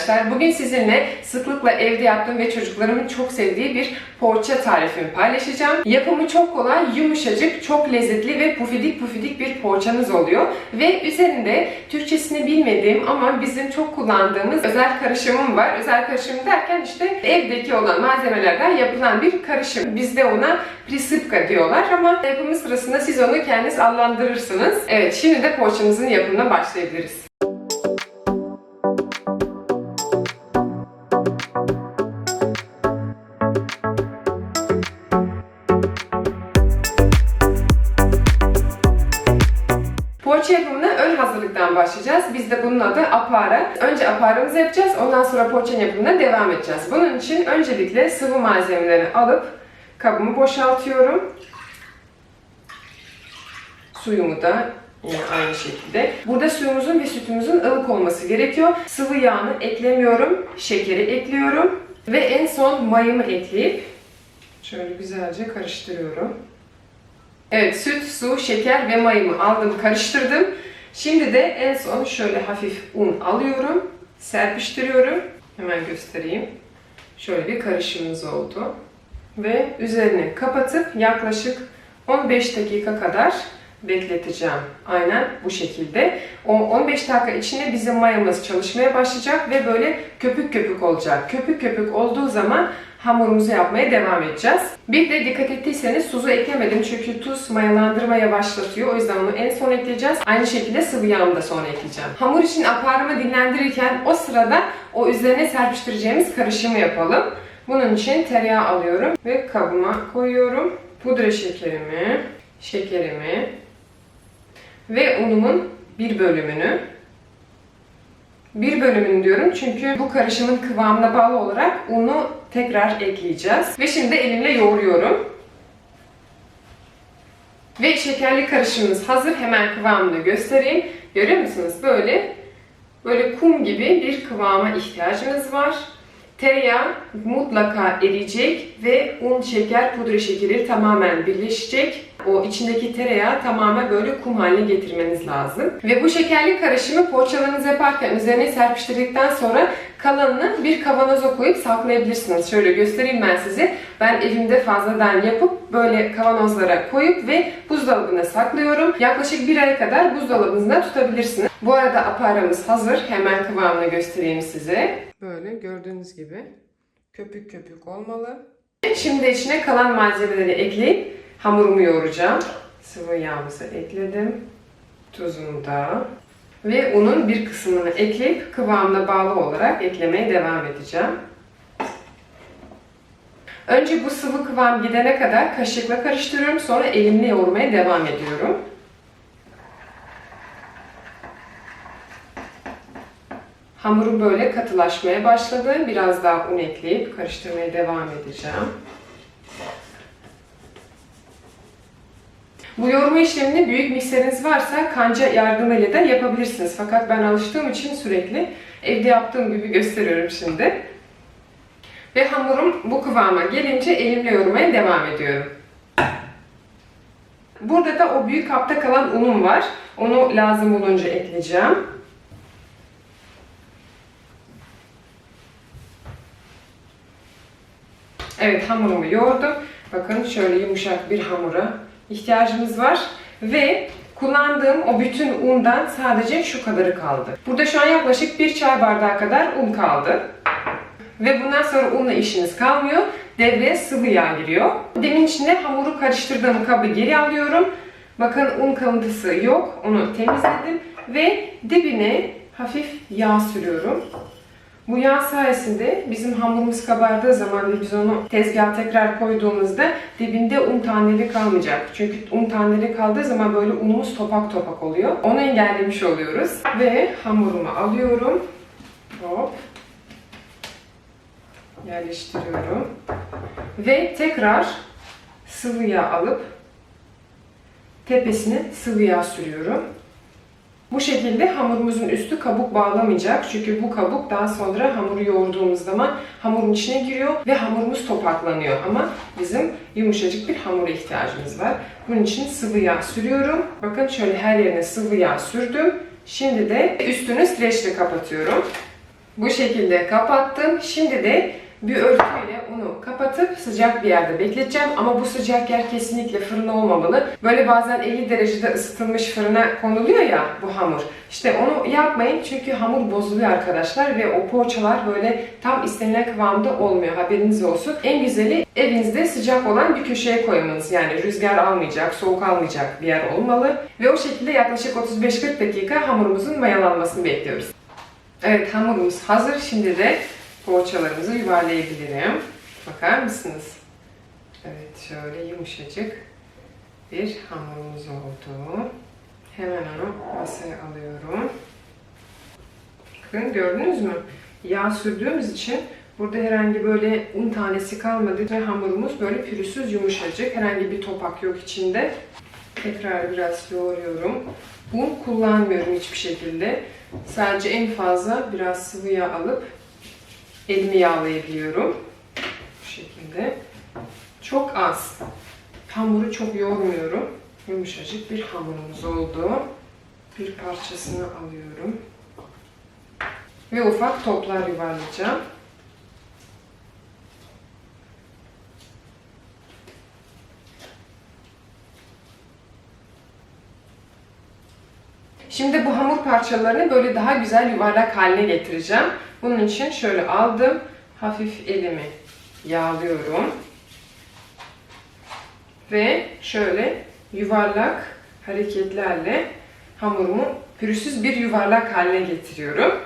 arkadaşlar. Bugün sizinle sıklıkla evde yaptığım ve çocuklarımın çok sevdiği bir poğaça tarifimi paylaşacağım. Yapımı çok kolay, yumuşacık, çok lezzetli ve pufidik pufidik bir poğaçanız oluyor. Ve üzerinde Türkçesini bilmediğim ama bizim çok kullandığımız özel karışımım var. Özel karışım derken işte evdeki olan malzemelerden yapılan bir karışım. Bizde ona prisipka diyorlar ama yapımı sırasında siz onu kendiniz adlandırırsınız. Evet şimdi de poğaçamızın yapımına başlayabiliriz. Poğaça yapımına ön hazırlıktan başlayacağız. Biz de bunun adı apara. Önce aparamızı yapacağız, ondan sonra poğaçanın yapımına devam edeceğiz. Bunun için öncelikle sıvı malzemeleri alıp kabımı boşaltıyorum. Suyumu da yine aynı şekilde. Burada suyumuzun ve sütümüzün ılık olması gerekiyor. Sıvı yağını eklemiyorum, şekeri ekliyorum ve en son mayımı ekleyip şöyle güzelce karıştırıyorum. Evet, süt, su, şeker ve mayımı aldım, karıştırdım. Şimdi de en son şöyle hafif un alıyorum, serpiştiriyorum. Hemen göstereyim. Şöyle bir karışımımız oldu. Ve üzerini kapatıp yaklaşık 15 dakika kadar bekleteceğim. Aynen bu şekilde. O 15 dakika içinde bizim mayamız çalışmaya başlayacak ve böyle köpük köpük olacak. Köpük köpük olduğu zaman hamurumuzu yapmaya devam edeceğiz. Bir de dikkat ettiyseniz tuzu eklemedim çünkü tuz mayalandırmaya başlatıyor. O yüzden onu en son ekleyeceğiz. Aynı şekilde sıvı yağımı da sonra ekleyeceğim. Hamur için aparımı dinlendirirken o sırada o üzerine serpiştireceğimiz karışımı yapalım. Bunun için tereyağı alıyorum ve kabıma koyuyorum. Pudra şekerimi, şekerimi ve unumun bir bölümünü bir bölümünü diyorum çünkü bu karışımın kıvamına bağlı olarak unu tekrar ekleyeceğiz. Ve şimdi elimle yoğuruyorum. Ve şekerli karışımımız hazır. Hemen kıvamını göstereyim. Görüyor musunuz? Böyle böyle kum gibi bir kıvama ihtiyacımız var. Tereyağı mutlaka eriyecek ve un, şeker, pudra şekeri tamamen birleşecek. O içindeki tereyağı tamamen böyle kum haline getirmeniz lazım. Ve bu şekerli karışımı poğaçalarınızı yaparken üzerine serpiştirdikten sonra kalanını bir kavanoza koyup saklayabilirsiniz. Şöyle göstereyim ben size. Ben evimde fazladan yapıp böyle kavanozlara koyup ve buzdolabına saklıyorum. Yaklaşık bir ay kadar buzdolabınızda tutabilirsiniz. Bu arada aparamız hazır. Hemen kıvamını göstereyim size. Böyle gördüğünüz gibi köpük köpük olmalı. Şimdi içine kalan malzemeleri ekleyip hamurumu yoğuracağım. Sıvı yağımızı ekledim. Tuzumu da. Ve unun bir kısmını ekleyip kıvamına bağlı olarak eklemeye devam edeceğim. Önce bu sıvı kıvam gidene kadar kaşıkla karıştırıyorum. Sonra elimle yoğurmaya devam ediyorum. Hamurum böyle katılaşmaya başladı. Biraz daha un ekleyip karıştırmaya devam edeceğim. Bu yoğurma işlemini büyük mikseriniz varsa kanca yardımıyla da yapabilirsiniz. Fakat ben alıştığım için sürekli evde yaptığım gibi gösteriyorum şimdi. Ve hamurum bu kıvama gelince elimle yoğurmaya devam ediyorum. Burada da o büyük kapta kalan unum var. Onu lazım olunca ekleyeceğim. Evet hamurumu yoğurdum. Bakın şöyle yumuşak bir hamura ihtiyacımız var. Ve kullandığım o bütün undan sadece şu kadarı kaldı. Burada şu an yaklaşık bir çay bardağı kadar un kaldı. Ve bundan sonra unla işiniz kalmıyor. Devreye sıvı yağ giriyor. Demin içinde hamuru karıştırdığım kabı geri alıyorum. Bakın un kalıntısı yok. Onu temizledim. Ve dibine hafif yağ sürüyorum. Bu yağ sayesinde bizim hamurumuz kabardığı zaman ve biz onu tezgaha tekrar koyduğumuzda dibinde un taneleri kalmayacak. Çünkü un taneleri kaldığı zaman böyle unumuz topak topak oluyor. Onu engellemiş oluyoruz. Ve hamurumu alıyorum. Hop. Yerleştiriyorum. Ve tekrar sıvı yağ alıp tepesine sıvı yağ sürüyorum. Bu şekilde hamurumuzun üstü kabuk bağlamayacak. Çünkü bu kabuk daha sonra hamuru yoğurduğumuz zaman hamurun içine giriyor ve hamurumuz topaklanıyor. Ama bizim yumuşacık bir hamura ihtiyacımız var. Bunun için sıvı yağ sürüyorum. Bakın şöyle her yerine sıvı yağ sürdüm Şimdi de üstünü streçle kapatıyorum. Bu şekilde kapattım. Şimdi de bir örtüyle onu kapatıp sıcak bir yerde bekleteceğim. Ama bu sıcak yer kesinlikle fırın olmamalı. Böyle bazen 50 derecede ısıtılmış fırına konuluyor ya bu hamur. İşte onu yapmayın çünkü hamur bozuluyor arkadaşlar ve o poğaçalar böyle tam istenilen kıvamda olmuyor. Haberiniz olsun. En güzeli evinizde sıcak olan bir köşeye koymanız. Yani rüzgar almayacak, soğuk almayacak bir yer olmalı. Ve o şekilde yaklaşık 35-40 dakika hamurumuzun mayalanmasını bekliyoruz. Evet hamurumuz hazır. Şimdi de poğaçalarımızı yuvarlayabilirim. Bakar mısınız? Evet şöyle yumuşacık bir hamurumuz oldu. Hemen onu masaya alıyorum. Bakın gördünüz mü? Yağ sürdüğümüz için burada herhangi böyle un tanesi kalmadı ve hamurumuz böyle pürüzsüz yumuşacık. Herhangi bir topak yok içinde. Tekrar biraz yoğuruyorum. Un kullanmıyorum hiçbir şekilde. Sadece en fazla biraz sıvı yağ alıp elimi yağlayabiliyorum. Bu şekilde. Çok az. Hamuru çok yoğurmuyorum. Yumuşacık bir hamurumuz oldu. Bir parçasını alıyorum. Ve ufak toplar yuvarlayacağım. Şimdi bu hamur parçalarını böyle daha güzel yuvarlak haline getireceğim. Bunun için şöyle aldım. Hafif elimi yağlıyorum. Ve şöyle yuvarlak hareketlerle hamurumu pürüzsüz bir yuvarlak haline getiriyorum.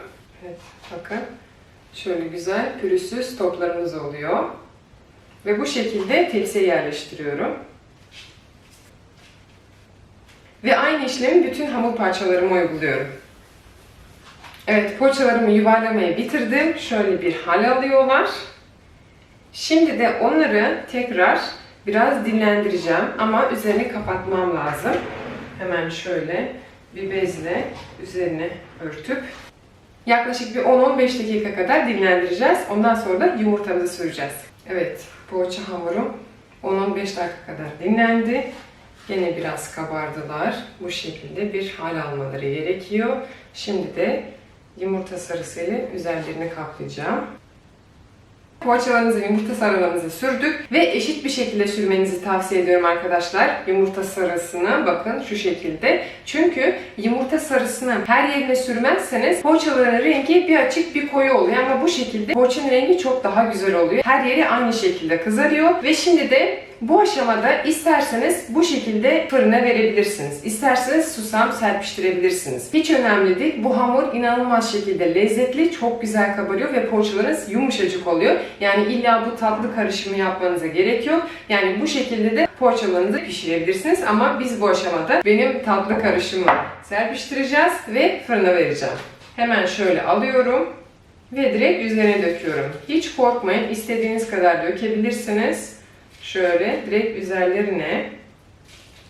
Evet bakın. Şöyle güzel pürüzsüz toplarımız oluyor. Ve bu şekilde tepsiye yerleştiriyorum. Ve aynı işlemi bütün hamur parçalarıma uyguluyorum. Evet, poğaçalarımı yuvarlamayı bitirdim. Şöyle bir hal alıyorlar. Şimdi de onları tekrar biraz dinlendireceğim ama üzerini kapatmam lazım. Hemen şöyle bir bezle üzerine örtüp yaklaşık bir 10-15 dakika kadar dinlendireceğiz. Ondan sonra da yumurtamızı süreceğiz. Evet, poğaça hamurum 10-15 dakika kadar dinlendi. Yine biraz kabardılar. Bu şekilde bir hal almaları gerekiyor. Şimdi de yumurta sarısıyla üzerlerini kaplayacağım. Poğaçalarınızı, yumurta sarılarınızı sürdük ve eşit bir şekilde sürmenizi tavsiye ediyorum arkadaşlar. Yumurta sarısını bakın şu şekilde. Çünkü yumurta sarısını her yerine sürmezseniz poğaçaların rengi bir açık bir koyu oluyor. Ama bu şekilde poğaçanın rengi çok daha güzel oluyor. Her yeri aynı şekilde kızarıyor ve şimdi de bu aşamada isterseniz bu şekilde fırına verebilirsiniz. İsterseniz susam serpiştirebilirsiniz. Hiç önemli değil. Bu hamur inanılmaz şekilde lezzetli, çok güzel kabarıyor ve poğaçalarınız yumuşacık oluyor. Yani illa bu tatlı karışımı yapmanıza gerek yok. Yani bu şekilde de poğaçalarınızı pişirebilirsiniz ama biz bu aşamada benim tatlı karışımı serpiştireceğiz ve fırına vereceğim. Hemen şöyle alıyorum ve direkt üzerine döküyorum. Hiç korkmayın. istediğiniz kadar dökebilirsiniz. Şöyle direkt üzerlerine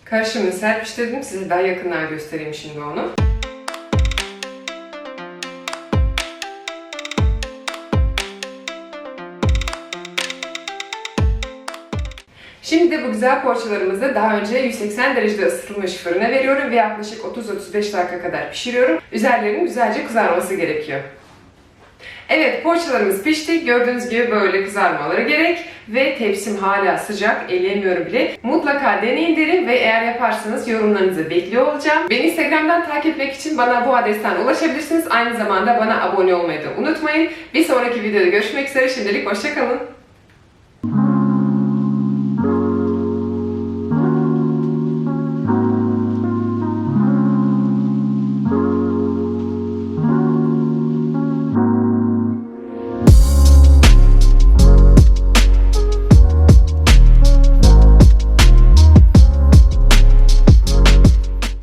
karışımını serpiştirdim. Size daha yakından göstereyim şimdi onu. Şimdi de bu güzel poğaçalarımızı daha önce 180 derecede ısıtılmış fırına veriyorum ve yaklaşık 30-35 dakika kadar pişiriyorum. Üzerlerinin güzelce kızarması gerekiyor. Evet poğaçalarımız pişti. Gördüğünüz gibi böyle kızarmaları gerek. Ve tepsim hala sıcak. Elleyemiyorum bile. Mutlaka deneyin derim ve eğer yaparsanız yorumlarınızı bekliyor olacağım. Beni Instagram'dan takip etmek için bana bu adresten ulaşabilirsiniz. Aynı zamanda bana abone olmayı da unutmayın. Bir sonraki videoda görüşmek üzere. Şimdilik hoşçakalın.